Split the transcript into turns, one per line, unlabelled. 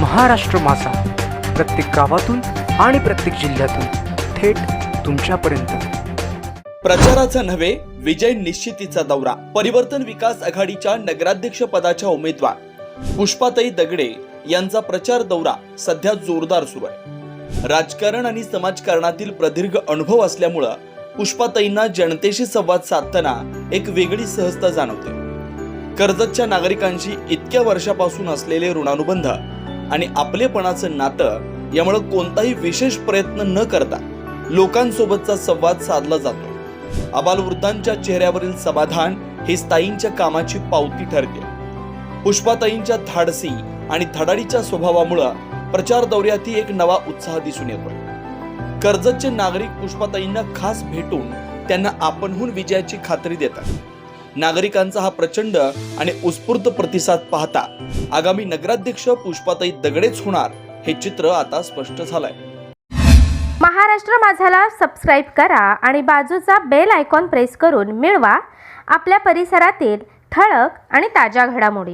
महाराष्ट्र माझा. प्रत्येक गावातून आणि प्रत्येक जिल्ह्यातून थेट तुमच्यापर्यंत.
प्रचाराचा नव्हे विजय निश्चितीचा दौरा. परिवर्तन विकास आघाडीच्या नगराध्यक्ष पदाच्या उमेदवार पुष्पाताई दगडे यांचा प्रचार दौरा सध्या जोरदार सुरू आहे. राजकारण आणि समाजकारणातील प्रदीर्घ अनुभव असल्यामुळं पुष्पाताईंना जनतेशी संवाद साधताना एक वेगळी सहजता जाणवते. कर्जतच्या नागरिकांशी इतक्या वर्षापासून असलेले ऋणानुबंध आणि आपलेपणाचं नातं यामुळं कोणताही विशेष प्रयत्न न करता लोकांसोबतचा संवाद साधला जातो. अबालवृद्धांच्या चेहऱ्यावरील समाधान हे ताईंच्या कामाची पावती ठरते. पुष्पाताईंच्या धाडसी आणि धडाडीच्या स्वभावामुळं प्रचार दौऱ्यातही एक नवा उत्साह दिसून येतो. कर्जतचे नागरिक पुष्पाताईंना खास भेटून त्यांना आपणहून विजयाची खात्री देतात. नागरिकांचा हा प्रचंड आणि उत्स्फूर्त प्रतिसाद पाहता आगामी नगराध्यक्ष पुष्पाताई दगडेच होणार हे चित्र आता स्पष्ट झालंय.
महाराष्ट्र माझाला सबस्क्राईब करा आणि बाजूचा बेल आयकॉन प्रेस करून मिळवा. आपल्या परिसरातील ठळक आणि ताज्या घडामोडी.